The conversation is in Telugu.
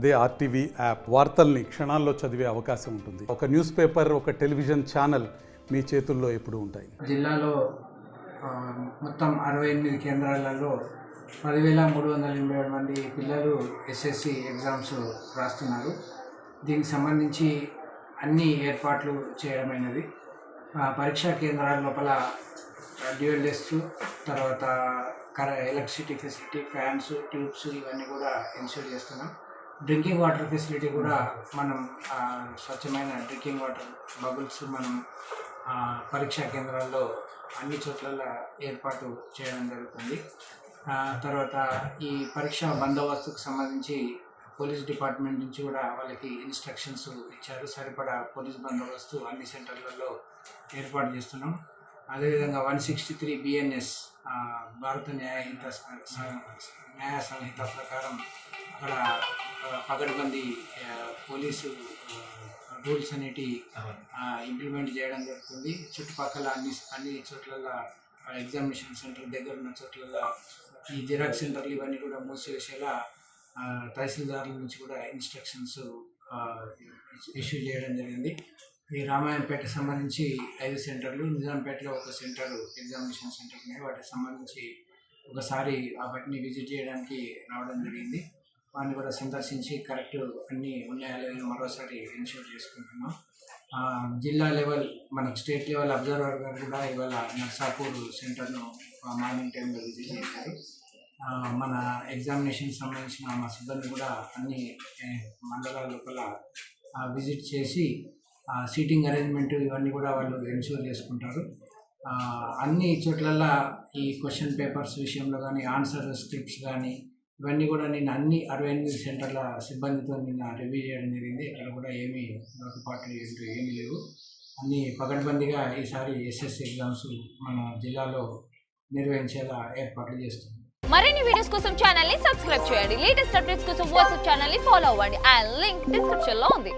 అదే ఆర్టీవీ యాప్ వార్తల్ని క్షణాల్లో చదివే అవకాశం ఉంటుంది. ఒక న్యూస్ పేపర్ ఒక టెలివిజన్ ఛానల్ మీ చేతుల్లో ఎప్పుడు ఉంటాయి. జిల్లాలో మొత్తం అరవై ఎనిమిది కేంద్రాలలో పదివేల మూడు వందల ఎనభై ఏడు మంది పిల్లలు ఎస్ఎస్సి ఎగ్జామ్స్ రాస్తున్నారు. దీనికి సంబంధించి అన్ని ఏర్పాట్లు చేయడమైనది. పరీక్షా కేంద్రాల లోపల డ్యూయల్ డెస్క్ తర్వాత కర ఎలక్ట్రిసిటీ ఫెసిలిటీ ఫ్యాన్స్ ట్యూబ్స్ ఇవన్నీ కూడా ఇన్స్టాల్ చేస్తున్నాం. డ్రింకింగ్ వాటర్ ఫెసిలిటీ కూడా మనం స్వచ్ఛమైన డ్రింకింగ్ వాటర్ బబుల్స్ మనం పరీక్షా కేంద్రాల్లో అన్ని చోట్ల ఏర్పాటు చేయడం జరుగుతుంది. తర్వాత ఈ పరీక్ష బందోబస్తుకు సంబంధించి పోలీస్ డిపార్ట్మెంట్ నుంచి కూడా వాళ్ళకి ఇన్స్ట్రక్షన్స్ ఇచ్చారు. సరిపడా పోలీస్ బందోబస్తు అన్ని సెంటర్లలో ఏర్పాటు చేస్తున్నాం. అదేవిధంగా వన్ సిక్స్టీ త్రీ బిఎన్ఎస్ భారత న్యాయహిత న్యాయ సంహిత ప్రకారం అక్కడ పగడబందీ పోలీసు రూల్స్ అనేటి ఇంప్లిమెంట్ చేయడం జరుగుతుంది. చుట్టుపక్కల అన్ని అన్ని చోట్ల ఎగ్జామినేషన్ సెంటర్ దగ్గర ఉన్న చోట్ల ఈ జిరాక్స్ సెంటర్లు ఇవన్నీ కూడా మూసివేసేలా తహసీల్దారుల నుంచి కూడా ఇన్స్ట్రక్షన్స్ ఇష్యూ చేయడం జరిగింది. ఈ రామాయణపేట సంబంధించి ఐదు సెంటర్లు నిజాంపేటలో ఒక సెంటర్ ఎగ్జామినేషన్ సెంటర్ ఉన్నాయి. వాటికి సంబంధించి ఒకసారి ఆ వాటిని విజిట్ చేయడానికి రావడం జరిగింది. వాటిని కూడా సందర్శించి కరెక్ట్ అన్నీ ఉన్నాయా లేదో మరోసారి ఎన్ష్యూర్ చేసుకుంటున్నాం. జిల్లా లెవెల్ మనకు స్టేట్ లెవెల్ అబ్జర్వర్ గారు కూడా ఇవాళ నర్సాపూర్ సెంటర్ను మార్నింగ్ టైంలో విజిట్ చేశారు. మన ఎగ్జామినేషన్ సంబంధించిన మా సిబ్బంది కూడా అన్ని మండలాల లోపల విజిట్ చేసి సీటింగ్ అరేంజ్మెంట్ ఇవన్నీ కూడా వాళ్ళు ఎన్ష్యూర్ చేసుకుంటారు. అన్ని చోట్లల్లో ఈ క్వశ్చన్ పేపర్స్ విషయంలో కానీ ఆన్సర్ స్క్రిప్ట్స్ కానీ ఇవన్నీ కూడా నేను అన్ని అరవై ఎనిమిది సెంటర్ల సిబ్బందితో నిన్న రివ్యూ చేయడం జరిగింది. అక్కడ కూడా ఏమీ లోటుపాట్లు ఏంటో ఏమీ లేవు. అన్ని పకడ్బందీగా ఈసారి ఎస్ఎస్సి ఎగ్జామ్స్ మన జిల్లాలో నిర్వహించేలా ఏర్పాట్లు చేస్తుంది మరిన్ని వీడియోస్ కోసం ఛానల్ని సబ్స్క్రైబ్ చేయండి. లేటెస్ట్ అప్డేట్స్ కోసం వాట్సాప్ ఛానల్ని ఫాలో అవ్వండి. అండ్ లింక్ డిస్క్రిప్షన్లో ఉంది.